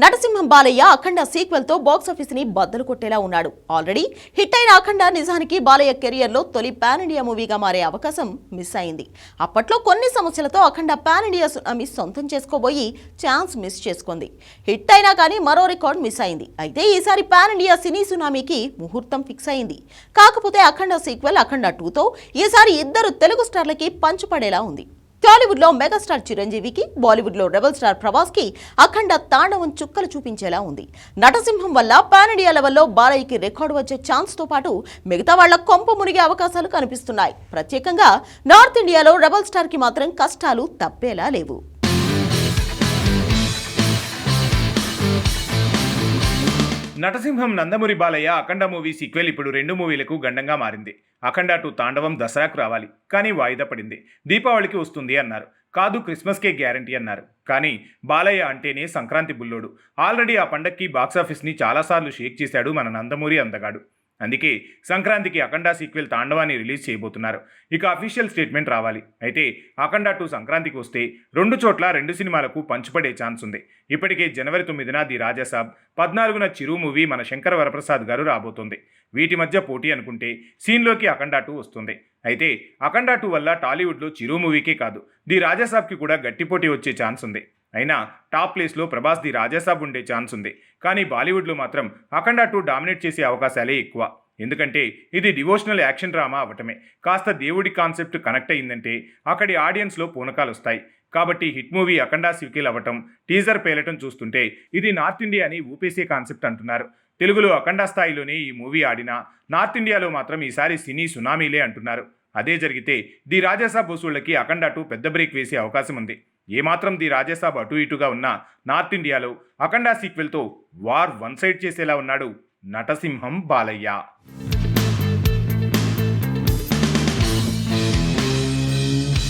నరసింహం బాలయ్య అఖండ సీక్వెల్తో బాక్సాఫీస్ని బద్దలు కొట్టేలా ఉన్నాడు. Already hit అయిన అఖండ నిజానికి బాలయ్య కెరియర్లో తొలి పాన్ ఇండియా మూవీగా మారే అవకాశం మిస్ అయింది. అప్పట్లో కొన్ని సమస్యలతో అఖండ పాన్ ఇండియా సునామీ సొంతం చేసుకోబోయి ఛాన్స్ మిస్ చేసుకుంది. హిట్ అయినా కానీ మరో రికార్డ్ మిస్ అయింది. అయితే ఈసారి పాన్ ఇండియా సినీ సునామీకి ముహూర్తం ఫిక్స్ అయింది. కాకపోతే అఖండ సీక్వెల్ అఖండ టూతో ఈసారి ఇద్దరు తెలుగు స్టార్లకి పంచుపడేలా ఉంది. టాలీవుడ్లో మెగాస్టార్ చిరంజీవికి బాలీవుడ్లో రెబల్ స్టార్ ప్రభాస్కి అఖండ తాండవం చుక్కలు చూపించేలా ఉంది. నటసింహం వల్ల పాన్ ఇండియా లెవెల్లో బాలయ్యకి రికార్డు వచ్చే ఛాన్స్తో పాటు మిగతా వాళ్ళ కొంప మునిగే అవకాశాలు కనిపిస్తున్నాయి. ప్రత్యేకంగా నార్త్ ఇండియాలో రెబల్ స్టార్కి మాత్రం కష్టాలు తప్పేలా లేవు. నటసింహం నందమూరి బాలయ్య అఖండ మూవీ సీక్వెల్ ఇప్పుడు రెండు మూవీలకు గండంగా మారింది. అఖండ టూ తాండవం దసరాకు రావాలి. కానీ వాయిదా పడింది. దీపావళికి వస్తుంది అన్నారు. కాదు క్రిస్మస్కే గ్యారంటీ అన్నారు. కానీ బాలయ్య అంటేనే సంక్రాంతి బుల్లోడు. ఆల్రెడీ ఆ పండక్కి బాక్సాఫీస్ని చాలాసార్లు షేక్ చేశాడు మన నందమూరి అందగాడు. అందుకే సంక్రాంతికి అఖండ సీక్వెల్ తాండవాన్ని రిలీజ్ చేయబోతున్నారు. ఇక అఫీషియల్ స్టేట్మెంట్ రావాలి. అయితే అఖండ టూ సంక్రాంతికి వస్తే రెండు చోట్ల రెండు సినిమాలకు పంచుపడే ఛాన్స్ ఉంది. ఇప్పటికే జనవరి తొమ్మిదిన ది రాజాసాబ్ పద్నాలుగున చిరు మూవీ మన శంకర వరప్రసాద్ గారు రాబోతోంది. వీటి మధ్య పోటీ అనుకుంటే సీన్లోకి అఖండ టూ వస్తుంది. అయితే అఖండ టూ వల్ల టాలీవుడ్లో చిరు మూవీకే కాదు ది రాజాసాబ్కి కూడా గట్టి పోటీ వచ్చే ఛాన్స్ ఉంది. అయినా టాప్ ప్లేస్లో ప్రభాస్ ది రాజాసాబ్ ఉండే ఛాన్స్ ఉంది. కానీ బాలీవుడ్లో మాత్రం అఖండ టూ డామినేట్ చేసే అవకాశాలే ఎక్కువ. ఎందుకంటే ఇది డివోషనల్ యాక్షన్ డ్రామా అవటమే. కాస్త దేవుడి కాన్సెప్ట్ కనెక్ట్ అయిందంటే అక్కడి ఆడియన్స్లో పూనకాలు వస్తాయి. కాబట్టి హిట్ మూవీ అఖండ సివికిల్ అవ్వటం టీజర్ పేలటం చూస్తుంటే ఇది నార్త్ ఇండియా అని ఊపేసే కాన్సెప్ట్ అంటున్నారు. తెలుగులో అఖండ స్థాయిలోనే ఈ మూవీ ఆడినా నార్త్ ఇండియాలో మాత్రం ఈసారి సినీ సునామీలే అంటున్నారు. అదే జరిగితే ది రాజాసాబ్ వసూళ్ళకి అఖండ టూ పెద్ద బ్రేక్ వేసే అవకాశం ఉంది. ఏమాత్రం ది రాజేసాబ్ అటు ఇటుగా ఉన్న నార్త్ ఇండియాలో అఖండ సీక్వెల్తో వార్ వన్ సైడ్ చేసేలా ఉన్నాడు నటసింహం బాలయ్య.